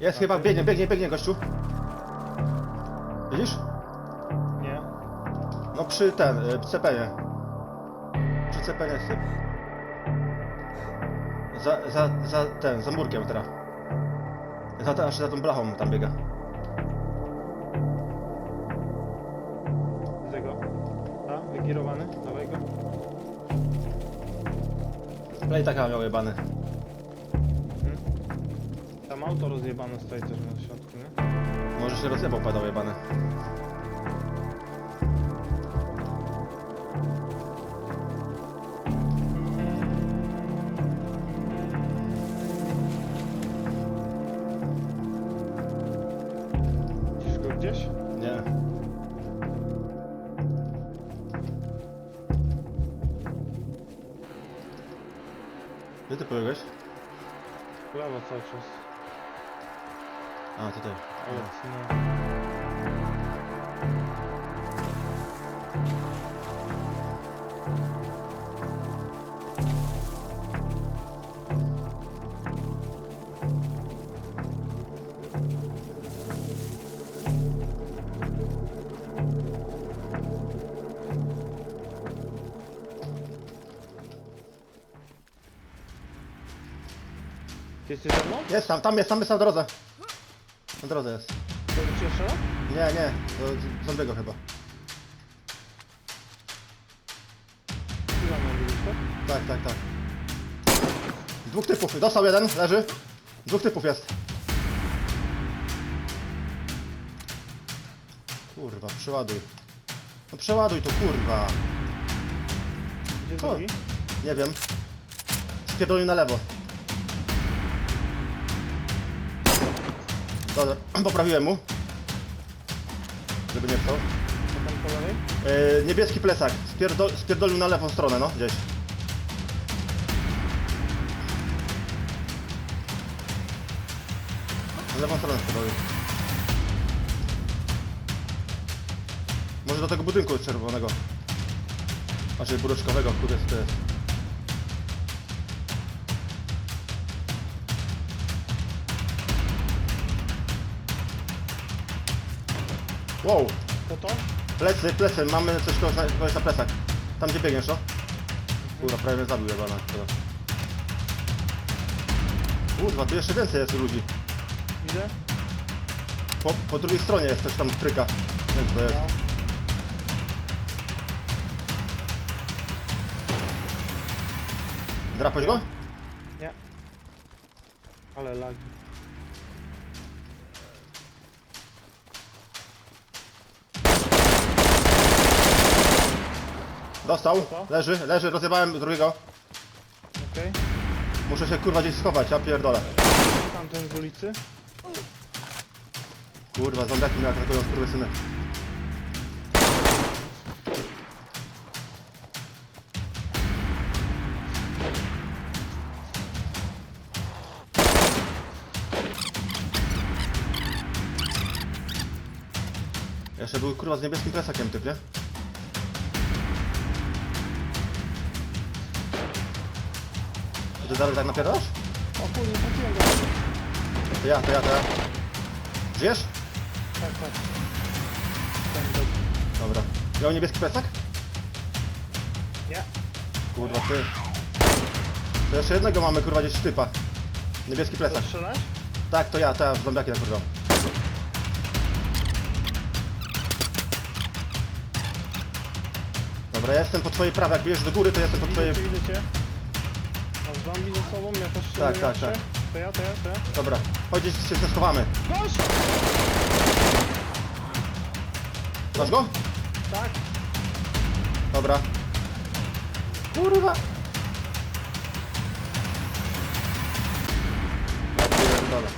Jest chyba, biegnie, biegnie, biegnie gościu. Widzisz? Nie. No przy ten, y, cepenie. Przy cepenie syp. Za, za, za ten, za murkiem teraz. Za, ten- aż za tą blachą tam biega. Widzę go. A, wygirowany. Dawaj go. Play taka miał jebany. Tam auto rozjebane stoi też na środku, nie? Może się rozjebał padał jebany. Widzisz go gdzieś? Nie. Gdzie ty pobiegłeś? Prawo cały czas. A, tutaj. Ale no. Ty jesteś ze mną? Jest tam, tam jest, tam jest na drodze. Na drodze jest. To ci jeszcze? Nie, nie, to zombiego chyba. Chwila mam tak? Tak, tak, tak. Dwóch typów, dostał jeden, leży. Dwóch typów jest. Kurwa, przeładuj. No przeładuj to, kurwa. Gdzie O. drugi? Nie wiem. Spierdolił na lewo. Dobra, poprawiłem mu. Żeby nie. Co tam? Yy, niebieski plecak. Spierdo spierdolił na lewą stronę, no, gdzieś. Na lewą stronę spierdolił. Może do tego budynku czerwonego. Znaczy buroczkowego, który jest... Wow! To to? Plecy, plecy, mamy coś kogoś na, kogoś na plecach. Tam gdzie biegniesz, no? Kurwa, prawie mnie zabił jebana. Kurwa. Tu jeszcze więcej jest ludzi. Widzę? Po, po drugiej stronie jest coś tam tryka. Nie wiem co to jest. No. Drapać go? Nie. Ale lagi. Dostał. Leży, leży, rozjebałem drugiego. Okej. Muszę się kurwa gdzieś schować, ja pierdolę. Tamten z ulicy. Kurwa, zombiaki mnie atakują, skurwysyny. Jeszcze był kurwa z niebieskim plesakiem typ, nie? Ty dalej tak napierasz? O kurde, trafiłem go. To ja, to ja, to ja. Żyjesz? Tak, tak. Ten. Dobra. Miał niebieski plecak? Nie. Kurwa ty. To jeszcze jednego mamy kurwa gdzieś typa. Niebieski plecak. strzelasz? Tak, to ja, to ja z zombiaki nakurwam. Dobra, ja jestem po twojej prawej, jak bierzesz do góry, to jestem po twojej... Widzę widzę cię. Masz zombie ze sobą, ja też Tak, się tak, jeszcze. tak. To ja, to ja, to ja. Dobra, chodź gdzieś się schowamy. Gość! Masz go? Tak. Dobra. Kurwa. Ja pierdolę.